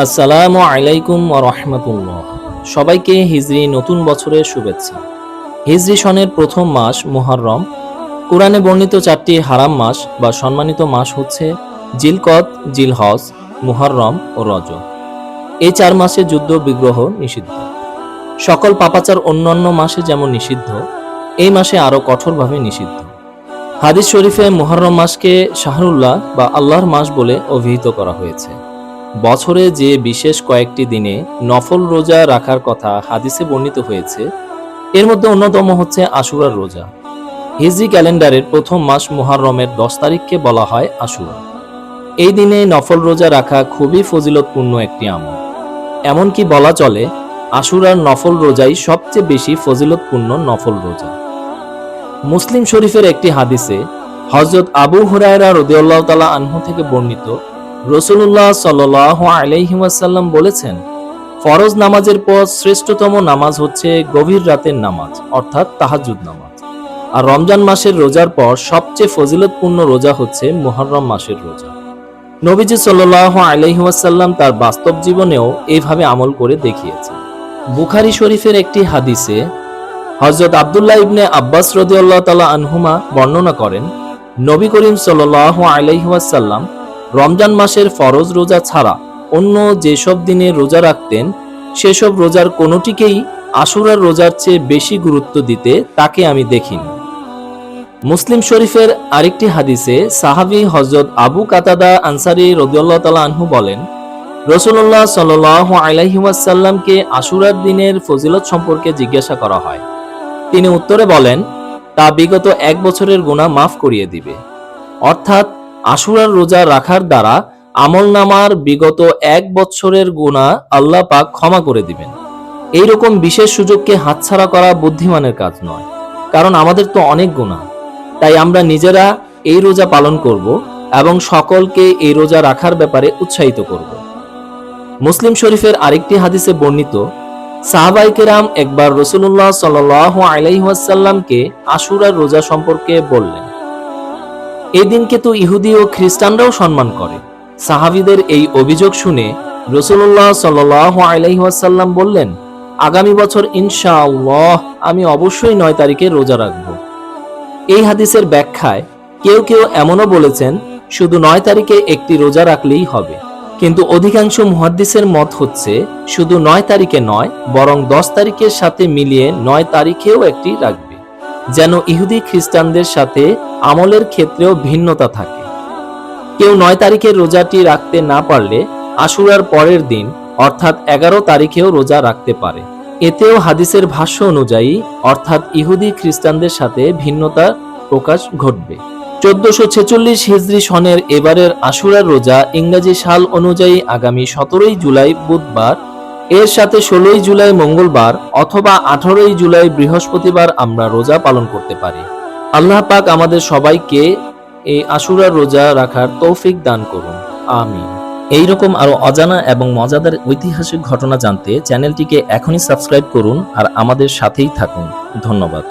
আসসালামু আলাইকুম রহমতুল্লাহ। সবাইকে হিজরি নতুন বছরের শুভেচ্ছা। হিজরি সনের প্রথম মাস মুহররম। কোরআনে বর্ণিত চারটি হারাম মাস বা সম্মানিত মাস হচ্ছে জিলকদ, জিলহজ, মুহররম ও রজ এই চার মাসে যুদ্ধ, বিগ্রহ নিষিদ্ধ। সকল পাপাচার অন্যান্য মাসে যেমন নিষিদ্ধ, এই মাসে আরও কঠোরভাবে নিষিদ্ধ। হাদিস শরীফে মুহররম মাসকে শাহরুল্লাহ বা আল্লাহর মাস বলে অভিহিত করা হয়েছে। বছরে যে বিশেষ কয়েকটি দিনে নফল রোজা রাখার কথা হাদিসে বর্ণিত হয়েছে, এর মধ্যে অন্যতম হচ্ছে আশুরার রোজা। হিজরি ক্যালেন্ডারের প্রথম মাস মুহররমের দশ তারিখকে বলা হয় আশুরা। এই দিনে নফল রোজা রাখা খুবই ফজিলতপূর্ণ একটি আমল। এমনকি বলা চলে, আশুরার নফল রোজাই সবচেয়ে বেশি ফজিলতপূর্ণ নফল রোজা। মুসলিম শরীফের একটি হাদিসে হজরত আবু হুরায়রা রদিউল্লাহ তালা আনহু থেকে বর্ণিত রসুল্লাহ সাল আলাইহিমাসাল্লাম বলেছেন, ফরজ নামাজের পর শ্রেষ্ঠতম নামাজ হচ্ছে গভীর রাতের নামাজ, অর্থাৎ তাহাজুদ নামাজ। আর রমজান মাসের রোজার পর সবচেয়ে ফজিলতপূর্ণ রোজা হচ্ছে মুহররম মাসের রোজা। নবীজি সাল্লাহ আলাইহিমাসাল্লাম তার বাস্তব জীবনেও এইভাবে আমল করে দেখিয়েছেন। বুখারি শরীফের একটি হাদিসে হজরত আবদুল্লাহ ইবনে আব্বাস রদিউল্লাহ তালা আনহুমা বর্ণনা করেন, নবী করিম সাল্লাহ আলাইহাসাল্লাম রমজান মাসের ফরজ রোজা ছাড়া অন্য যেসব দিনে রোজা রাখতেন, সেসব রোজার কোনোটিকেই আশুরার রোজার চেয়ে বেশি গুরুত্ব দিতে তাকে আমি দেখিনি। মুসলিম শরীফের আরেকটি হাদিসে সাহাবি হজরত আবু কাতাদা আনসারি রদিউল্লাহ তালা আনহু বলেন রসুল্লাহ সাল আলাইহাসাল্লামকে আশুরার দিনের ফজিলত সম্পর্কে জিজ্ঞাসা করা হয়। তিনি উত্তরে বলেন, তা বিগত এক বছরের গুণা মাফ করিয়ে দিবে। অর্থাৎ আশুরার রোজা রাখার দ্বারা আমল নামার বিগত এক বছরের গুণা আল্লাহ পাক ক্ষমা করে দিবেন। এই রকম বিশেষ সুযোগকে হাতছাড়া করা বুদ্ধিমানের কাজ নয়, কারণ আমাদের তো অনেক গুণা তাই আমরা নিজেরা এই রোজা পালন করব এবং সকলকে এই রোজা রাখার ব্যাপারে উৎসাহিত করব। মুসলিম শরীফের আরেকটি হাদিসে বর্ণিত সাহাবাইকেরাম একবার রসুল্লাহ সাল আলাইহাসাল্লামকে আশুরার রোজা সম্পর্কে বললেন এই দিনকে তো ইহুদি ও খ্রিস্টানরাও সম্মান করে। সাহাবিদের এই অভিযোগ শুনে রসুল্লাহ সাল আলাইহাসাল্লাম বললেন, আগামী বছর ইনশাআল্লাহ আমি অবশ্যই নয় তারিখে রোজা রাখব। এই হাদিসের ব্যাখ্যায় কেউ কেউ এমনও বলেছেন, শুধু নয় তারিখে একটি রোজা রাখলেই হবে। কিন্তু অধিকাংশ মুহাদ্দিসের মত হচ্ছে, শুধু নয় তারিখে নয়, বরং দশ তারিখের সাথে মিলিয়ে নয় তারিখেও একটি রাখবে। যেন ইহুদি খ্রিস্টানদের সাথে আমলের ক্ষেত্রেও ভিন্নতা থাকে। কেউ নয় তারিখের রোজাটি রাখতে না পারলে আশুরার পরের দিন, অর্থাৎ এগারো তারিখেও রোজা রাখতে পারে। এতেও হাদিসের ভাষ্য অনুযায়ী, অর্থাৎ ইহুদি খ্রিস্টানদের সাথে ভিন্নতা প্রকাশ ঘটবে। চোদ্দশো ছেচল্লিশ হিজরি সনের এবারের আশুরার রোজা ইংরেজি সাল অনুযায়ী আগামী সতেরোই জুলাই বুধবার এর সাথে ষোলোই জুলাই মঙ্গলবার অথবা আঠারোই জুলাই বৃহস্পতিবার আমরা রোজা পালন করতে পারি। আল্লাহ পাক আমাদের সবাইকে এই আশুরা রোজা রাখার তৌফিক দান করুন। আমিন। এইরকম আরও অজানা এবং মজাদার ঐতিহাসিক ঘটনা জানতে চ্যানেলটিকে এখনই সাবস্ক্রাইব করুন আর আমাদের সাথেই থাকুন। ধন্যবাদ।